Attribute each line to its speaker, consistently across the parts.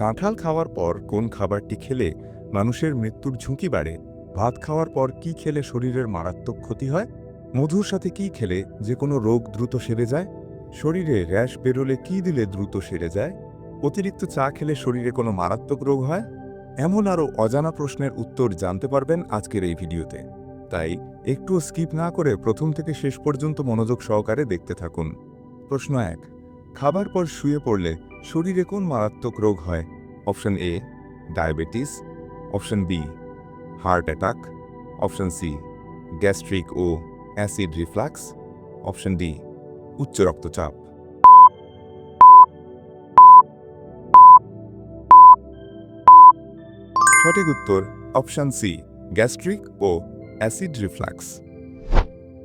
Speaker 1: কাঁঠাল খাওয়ার পর কোন খাবারটি খেলে মানুষের মৃত্যুর ঝুঁকি বাড়ে? ভাত খাওয়ার পর কি খেলে শরীরের মারাত্মক ক্ষতি হয়? মধুর সাথে কি খেলে যে কোনো রোগ দ্রুত সেরে যায়? শরীরে র্যাশ বেরোলে কি দিলে দ্রুত সেরে যায়? অতিরিক্ত চা খেলে শরীরে কোনো মারাত্মক রোগ হয়? এমন আরও অজানা প্রশ্নের উত্তর জানতে পারবেন আজকের এই ভিডিওতে। তাই একটুও স্কিপ না করে প্রথম থেকে শেষ পর্যন্ত মনোযোগ সহকারে দেখতে থাকুন। প্রশ্ন এক, খাবার পর শুয়ে পড়লে শরীরে কোন মারাত্মক রোগ হয়? Option A diabetes option B heart attack option C gastric O acid reflux option D উচ্চ রক্তচাপ। সঠিক উত্তর, অপশন সি গ্যাস্ট্রিক ও অ্যাসিড রিফ্লাক্স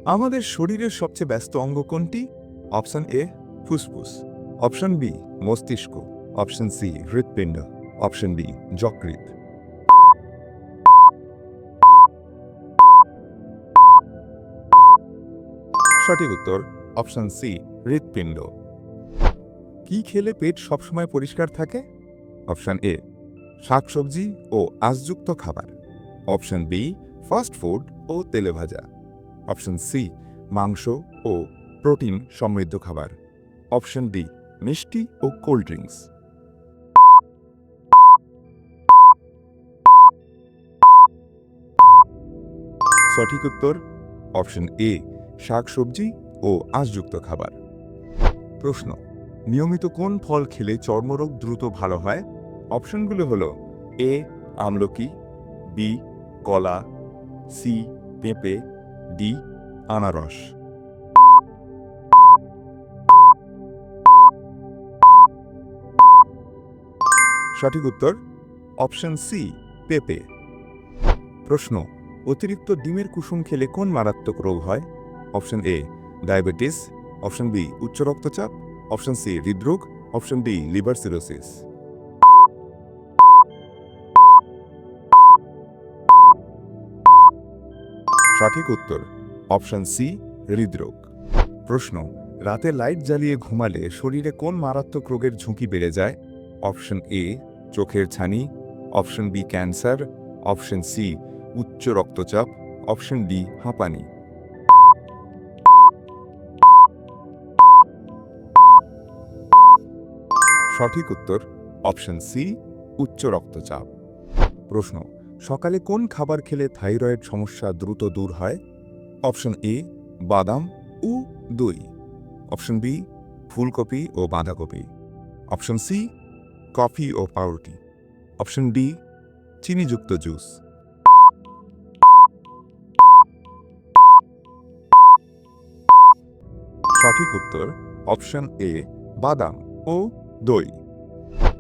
Speaker 1: আমাদের শরীরের সবচেয়ে ব্যস্ত অঙ্গ কোনটি? অপশন এ ফুসফুস। অপশন বি মস্তিষ্ক। অপশন সি হৃৎপিণ্ড। অপশন ডি যকৃৎ। সঠিক উত্তর অপশন সি হৃৎপিণ্ড। কি খেলে পেট সবসময় পরিষ্কার থাকে? অপশন এ শাকসবজি ও আঁশযুক্ত খাবার। অপশন বি ফাস্ট ফুড ও তেলে ভাজা। অপশন সি মাংস ও প্রোটিন সমৃদ্ধ খাবার। অপশন ডি মিষ্টি ও কোল্ড ড্রিঙ্কস। সঠিক উত্তর, অপশন এ, শাকসবজি ও আঁশযুক্ত খাবার। প্রশ্ন, নিয়মিত কোন ফল খেলে চর্মরোগ দ্রুত ভালো হয়? অপশনগুলো হলো, এ, আমলকি, বি, কলা, সি, পেঁপে, ডি, আনারস। সঠিক উত্তর অপশন সি পেঁপে। প্রশ্ন, অতিরিক্ত ডিমের কুসুম খেলে কোন মারাত্মক রোগ হয়? Option A diabetes. Option B উচ্চ রক্তচাপ। অপশন সি হৃদরোগ। Option D liver cirrhosis. সঠিক উত্তর, অপশন সি হৃদরোগ। প্রশ্ন, রাতে লাইট জ্বালিয়ে ঘুমালে শরীরে কোন মারাত্মক রোগের ঝুঁকি বেড়ে যায়? অপশন এ চোখের ছানি option B cancer option C উচ্চ রক্তচাপ অপশন ডি হাঁপানি। সঠিক উত্তর অপশন সি উচ্চ রক্তচাপ। প্রশ্ন, সকালে কোন খাবার খেলে থাইরয়েড সমস্যা দ্রুত দূর হয়? অপশন এ বাদাম ও দই। অপশন বি ফুলকপি ও বাঁধাকপি। অপশন সি কফি ও পাউরুটি। অপশন ডি, চিনিযুক্ত জুস। সঠিক উত্তর, অপশন এ, বাদাম ও দই।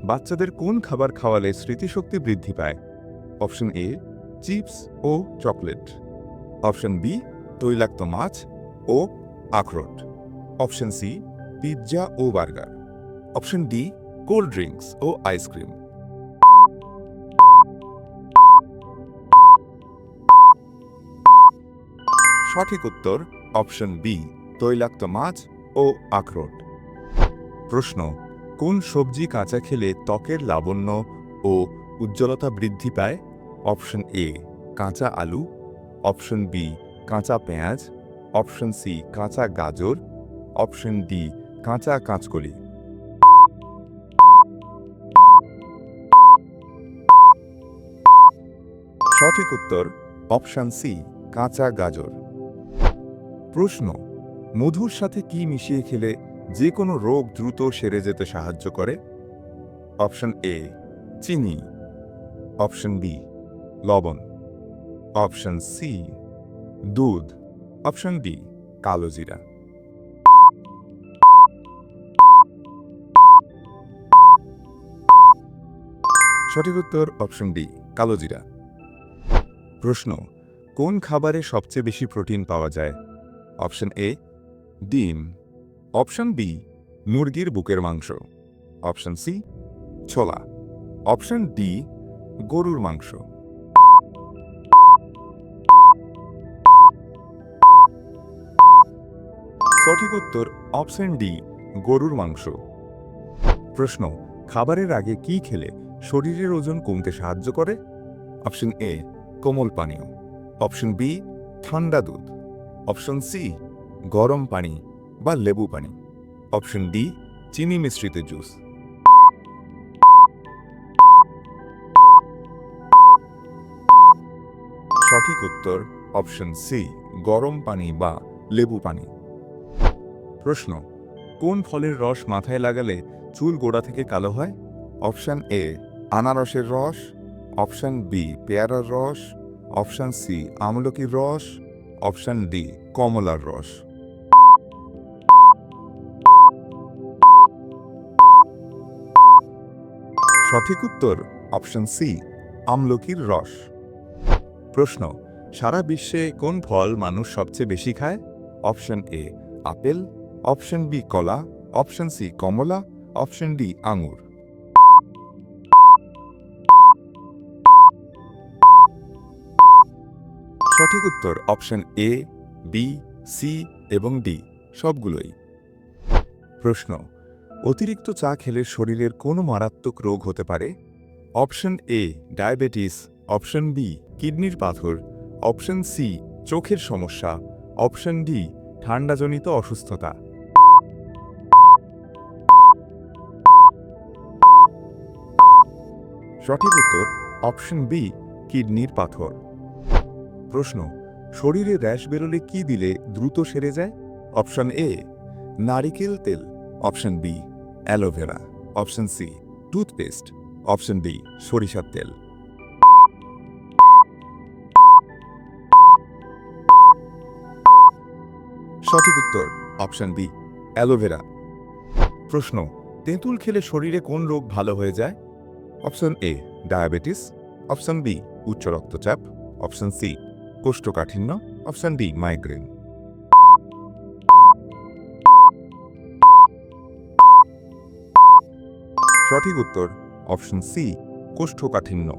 Speaker 1: বাচ্চাদের কোন খাবার খাওয়ালে স্মৃতিশক্তি বৃদ্ধি পায়? অপশন এ, চিপস ও চকলেট। অপশন বি, তৈলাক্ত মাছ ও আখরোট। অপশন সি, পিৎজা ও burger. Option D cold drinks ও আইসক্রিম সঠিক উত্তর অপশন বি তৈলাক্ত মাছ ও আখরোট। প্রশ্ন, কোন সবজি কাঁচা খেলে ত্বকের লাবণ্য ও উজ্জ্বলতা বৃদ্ধি পায়? অপশন এ কাঁচা আলু। অপশন বি কাঁচা পেঁয়াজ। অপশন সি কাঁচা গাজর। অপশন ডি কাঁচা কাঁচকলি। সঠিক উত্তর, অপশন সি, কাঁচা গাজর। প্রশ্ন, মধুর সাথে কি মিশিয়ে খেলে যে কোনো রোগ দ্রুত সেরে যেতে সাহায্য করে? অপশন এ, চিনি। অপশন বি, লবণ। অপশন সি, দুধ। অপশন ডি, কালো জিরা। সঠিক উত্তর, অপশন ডি, কালো জিরা। প্রশ্ন, কোন খাবারে সবচেয়ে বেশি প্রোটিন পাওয়া যায়? অপশন এ, ডিম। অপশন বি, মুরগির বুকের মাংস। অপশন সি, ছোলা। অপশন ডি, গরুর মাংস। সঠিক উত্তর অপশন ডি, গরুর মাংস। প্রশ্ন, খাবারের আগে কি খেলে শরীরের ওজন কমতে সাহায্য করে? অপশন এ কোমল পানীয়। অপশন বি, ঠান্ডা দুধ। অপশন সি, গরম পানি বা লেবু পানি। অপশন ডি, চিনি মিশ্রিত জুস। সঠিক উত্তর, অপশন সি, গরম পানি বা লেবু পানি। প্রশ্ন, কোন ফলের রস মাথায় লাগালে চুল গোড়া থেকে কালো হয়? অপশন এ, আনারসের রস। অপশন বি পেয়ারার রস। অপশন সি আমলকির রস। অপশন ডি কমলার রস। সঠিক উত্তর, অপশন সি আমলকির রস। প্রশ্ন, সারা বিশ্বে কোন ফল মানুষ সবচেয়ে বেশি খায়? Option A apple. Option B কলা। অপশন সি কমলা। অপশন ডি আঙুর। সঠিক উত্তর অপশন এ, বি, সি এবং ডি, সবগুলোই। প্রশ্ন, অতিরিক্ত চা খেলে শরীরের কোনো মারাত্মক রোগ হতে পারে? Option A, diabetes. Option B, কিডনির পাথর। অপশন সি, চোখের সমস্যা। অপশন ডি, ঠান্ডাজনিত অসুস্থতা। সঠিক উত্তর, অপশন বি, কিডনির পাথর। প্রশ্ন, শরীরে র্যাশ বেরোলে কি দিলে দ্রুত সেরে যায়? অপশন এ নারিকেল তেল। Option B aloe vera. Option C toothpaste. Option D সরিষার তেল। সঠিক উত্তর, অপশন বি অ্যালোভেরা। প্রশ্ন, তেঁতুল খেলে শরীরে কোন রোগ ভালো হয়ে যায়? Option A diabetes. Option B উচ্চ রক্তচাপ। অপশন সি কোষ্ঠকাঠিন্য, অপশন ডি মাইগ্রেন সঠিক উত্তর, অপশন সি, কোষ্ঠকাঠিন্য।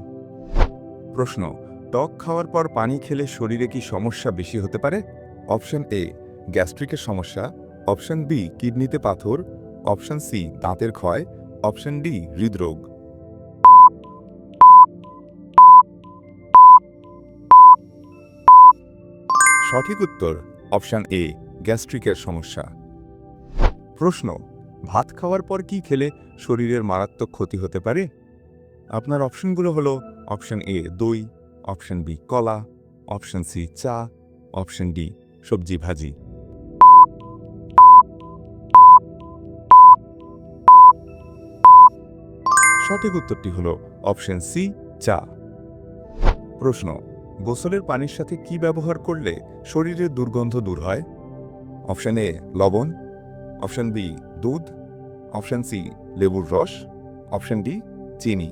Speaker 1: প্রশ্ন, টক খাওয়ার পর পানি খেলে শরীরে কি সমস্যা বেশি হতে পারে? অপশন এ, গ্যাস্ট্রিকের সমস্যা। অপশন বি, কিডনিতে পাথর। অপশন সি, দাঁতের ক্ষয়। অপশন ডি, হৃদরোগ। সঠিক উত্তর, অপশন এ, গ্যাস্ট্রিকের সমস্যা। প্রশ্ন, ভাত খাওয়ার পর কি খেলে শরীরের মারাত্মক ক্ষতি হতে পারে? আপনার অপশনগুলো হলো, অপশন এ, দই, অপশন বি, কলা, অপশন সি, চা, অপশন ডি, সবজি ভাজি। সঠিক উত্তরটি হলো, অপশন সি, চা। প্রশ্ন গোসলের পানির সাথে কি ব্যবহার করলে শরীরের দুর্গন্ধ দূর হয়? অপশন এ, লবণ। অপশন বি, দুধ। অপশন সি, লেবুর রস। অপশন ডি, চিনি।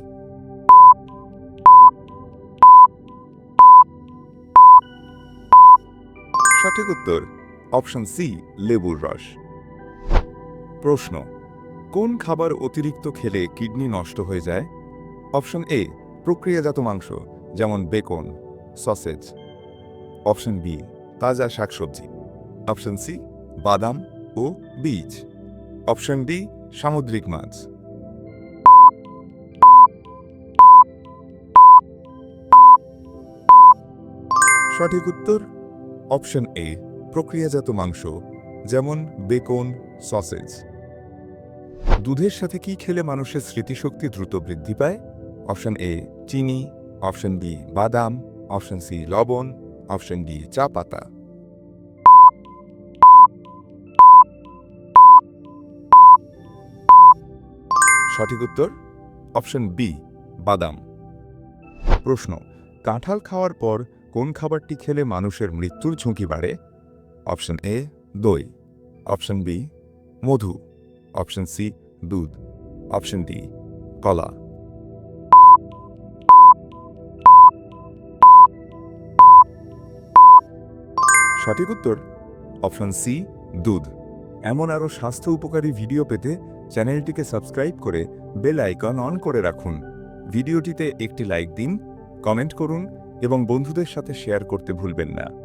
Speaker 1: সঠিক উত্তর, অপশন সি, লেবুর রস। প্রশ্ন, কোন খাবার অতিরিক্ত খেলে কিডনি নষ্ট হয়ে যায়? অপশন এ, প্রক্রিয়াজাত মাংস, যেমন বেকন। সসেজ, অপশন বি, তাজা শাকসবজি, অপশন সি, বাদাম ও বীজ, অপশন ডি, সামুদ্রিক মাছ। সঠিক উত্তর, অপশন এ, প্রক্রিয়াজাত মাংস, যেমন বেকন, সসেজ। দুধের সাথে কি খেলে মানুষের স্মৃতিশক্তি দ্রুত বৃদ্ধি পায়? অপশন এ, চিনি, অপশন বি, বাদাম অপশন সি, লবণ, অপশন ডি, চা পাতা। সঠিক উত্তর? অপশন বি, বাদাম। প্রশ্ন, কাঁঠাল খাওয়ার পর কোন খাবারটি খেলে মানুষের মৃত্যুর ঝুঁকি বাড়ে? অপশন এ, দই। অপশন বি, মধু। অপশন সি, দুধ। অপশন ডি, কলা। সঠিক উত্তর? অপশন সি, দুধ। এমন আরও স্বাস্থ্য উপকারী ভিডিও পেতে চ্যানেলটিকে সাবস্ক্রাইব করে বেল আইকন অন করে রাখুন। ভিডিওটিতে একটি লাইক দিন, কমেন্ট করুন এবং বন্ধুদের সাথে শেয়ার করতে ভুলবেন না।